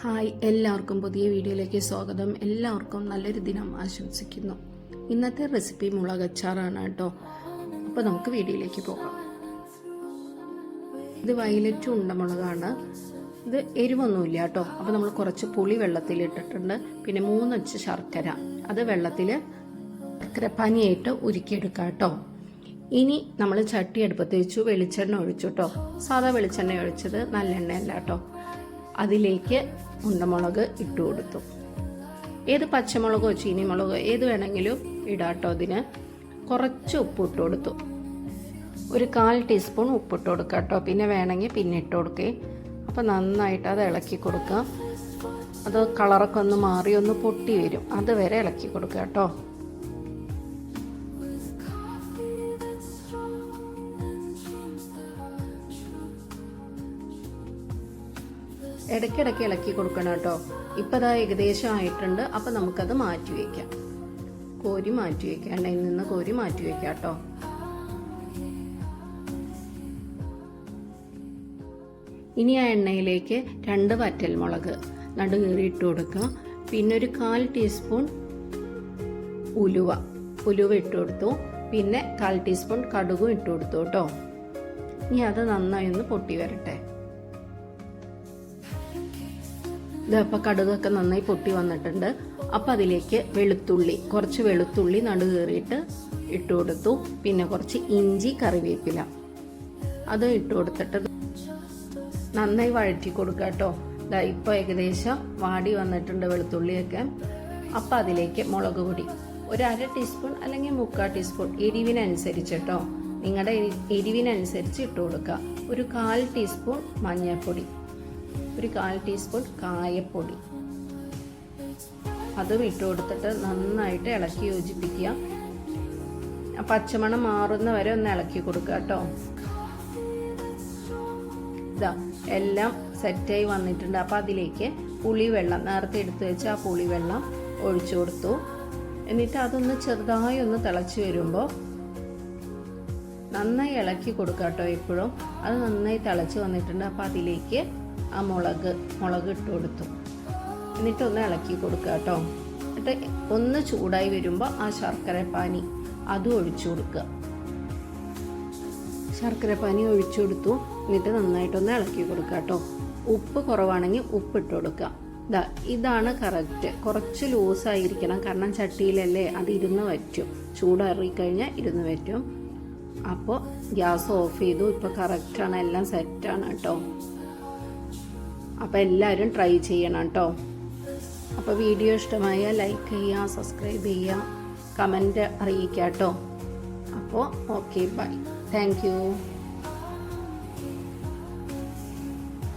Hi എല്ലാവർക്കും പുതിയ വീഡിയോയിലേക്ക് സ്വാഗതം. എല്ലാവർക്കും നല്ലൊരു ദിനം ആശംസിക്കുന്നു. ഇന്നത്തെ റെസിപ്പി മുളക് അച്ചാറാണ് കേട്ടോ. അപ്പോൾ നമുക്ക് വീഡിയോയിലേക്ക് പോകാം. ഇത് വയലറ്റ് ഉണ്ടമുളകാണ് ഇത് എരിവൊന്നുമില്ല കേട്ടോ. അപ്പോൾ നമ്മൾ കുറച്ച് പുളി വെള്ളത്തിൽ ഇട്ടിട്ടുണ്ട്. പിന്നെ മൂന്നച്ച് ശർക്കര. അത് വെള്ളത്തിൽ ശർക്കര പനിയായിട്ട് ഉരുക്കിയെടുക്കാം കേട്ടോ. ഇനി നമ്മൾ ചട്ടി അടുപ്പത്ത് വെച്ചു വെളിച്ചെണ്ണ ഒഴിച്ചു കേട്ടോ. സാധാ വെളിച്ചെണ്ണ ഒഴിച്ചത് നല്ലെണ്ണയല്ല കേട്ടോ. അതിലേക്ക് ഉണ്ടമുളക് ഇട്ട് കൊടുത്തു. ഏത് പച്ചമുളകോ ചീനിമുളകോ ഏത് വേണമെങ്കിലും ഇടാട്ടോ അതിന്. കുറച്ച് ഉപ്പ് ഇട്ട് കൊടുത്തു. ഒരു കാൽ ടീസ്പൂൺ ഉപ്പിട്ട് കൊടുക്കുക കേട്ടോ പിന്നെ വേണമെങ്കിൽ പിന്നെ ഇട്ട് കൊടുക്കേ. അപ്പോൾ നന്നായിട്ട് അത് ഇളക്കി കൊടുക്കുക അത് കളറൊക്കെ ഒന്ന് മാറി ഒന്ന് പൊട്ടി വരും. അതുവരെ ഇളക്കി കൊടുക്കുക കേട്ടോ ഇടയ്ക്കിടയ്ക്ക് ഇളക്കി കൊടുക്കണം കേട്ടോ. ഇപ്പം അതാ ഏകദേശം ആയിട്ടുണ്ട്. അപ്പം നമുക്കത് മാറ്റി വയ്ക്കാം കോരി മാറ്റി വയ്ക്കാം എണ്ണയിൽ നിന്ന് കോരി മാറ്റി വയ്ക്കാം കേട്ടോ. ഇനി ആ എണ്ണയിലേക്ക് രണ്ട് വറ്റൽമുളക് നടുകീറി ഇട്ട് കൊടുക്കുക പിന്നെ ഒരു കാൽ ടീസ്പൂൺ ഉലുവ. ഉലുവ ഇട്ട് കൊടുത്തു. പിന്നെ കാൽ ടീസ്പൂൺ കടുകും ഇട്ട് കൊടുത്തു കേട്ടോ. ഇനി അത് നന്നായി ഒന്ന് പൊട്ടി വരട്ടെ. ഇതപ്പോൾ കടുകൊക്കെ നന്നായി പൊട്ടി വന്നിട്ടുണ്ട്. അപ്പം അതിലേക്ക് വെളുത്തുള്ളി കുറച്ച് വെളുത്തുള്ളി നടു കയറിയിട്ട് ഇട്ട് കൊടുത്തു. പിന്നെ കുറച്ച് ഇഞ്ചി കറിവേപ്പില. അത് ഇട്ട് കൊടുത്തിട്ട് നന്നായി വഴറ്റി കൊടുക്കുക കേട്ടോ ഇപ്പോൾ ഏകദേശം വാടി വന്നിട്ടുണ്ട് വെളുത്തുള്ളിയൊക്കെ. അപ്പം അതിലേക്ക് മുളക് പൊടി. ഒരു അര ടീസ്പൂൺ അല്ലെങ്കിൽ മുക്കാൽ ടീസ്പൂൺ എരിവിനനുസരിച്ച് കേട്ടോ നിങ്ങളുടെ എരിവിനനുസരിച്ച് ഇട്ട് കൊടുക്കുക ഒരു കാൽ ടീസ്പൂൺ മഞ്ഞൾപ്പൊടി. ഒരു കാൽ ടീസ്പൂൺ കായപ്പൊടി. അതും ഇട്ട് കൊടുത്തിട്ട് നന്നായിട്ട് ഇളക്കി യോജിപ്പിക്കുക. പച്ചമണം മാറുന്ന വരെ ഒന്ന് ഇളക്കി കൊടുക്കുക കേട്ടോ. ഇതാ എല്ലാം സെറ്റായി വന്നിട്ടുണ്ട്. അപ്പോൾ അതിലേക്ക് പുളിവെള്ളം നേരത്തെ എടുത്തു വെച്ച ആ പുളിവെള്ളം ഒഴിച്ചു കൊടുത്തു. എന്നിട്ട് അതൊന്ന് ചെറുതായി ഒന്ന് തിളച്ച് വരുമ്പോൾ നന്നായി ഇളക്കി കൊടുക്കുക കേട്ടോ എപ്പോഴും. അത് നന്നായി തിളച്ച് വന്നിട്ടുണ്ട്. അപ്പോൾ അതിലേക്ക് ആ മുളക് മുളക് ഇട്ട് കൊടുത്തു. എന്നിട്ടൊന്ന് ഇളക്കി കൊടുക്കുക കേട്ടോ. എന്നിട്ട് ഒന്ന് ചൂടായി വരുമ്പോൾ ആ ശർക്കര പാനി അതും ഒഴിച്ചു കൊടുക്കുക. ശർക്കര പാനി ഒഴിച്ചു കൊടുത്തു. എന്നിട്ട് നന്നായിട്ടൊന്ന് ഇളക്കി കൊടുക്കുക കേട്ടോ. ഉപ്പ് കുറവാണെങ്കിൽ ഉപ്പ് ഇട്ട് കൊടുക്കുക. ഇതാ ഇതാണ് കറക്റ്റ് കുറച്ച് ലൂസായിരിക്കണം കാരണം ചട്ടിയിലല്ലേ അത് ഇരുന്ന് വറ്റും. ചൂടേറി കഴിഞ്ഞാൽ ഇരുന്ന് വറ്റും. അപ്പോൾ ഗ്യാസ് ഓഫ് ചെയ്തു. ഇപ്പോൾ കറക്റ്റാണ് എല്ലാം സെറ്റാണ് കേട്ടോ. അപ്പോൾ എല്ലാവരും ട്രൈ ചെയ്യണം കേട്ടോ അപ്പോൾ വീഡിയോ ഇഷ്ടമായ ലൈക്ക് ചെയ്യുക സബ്സ്ക്രൈബ് ചെയ്യുക കമന്റ് അറിയിക്കാം കേട്ടോ അപ്പോൾ ഓക്കെ ബൈ താങ്ക്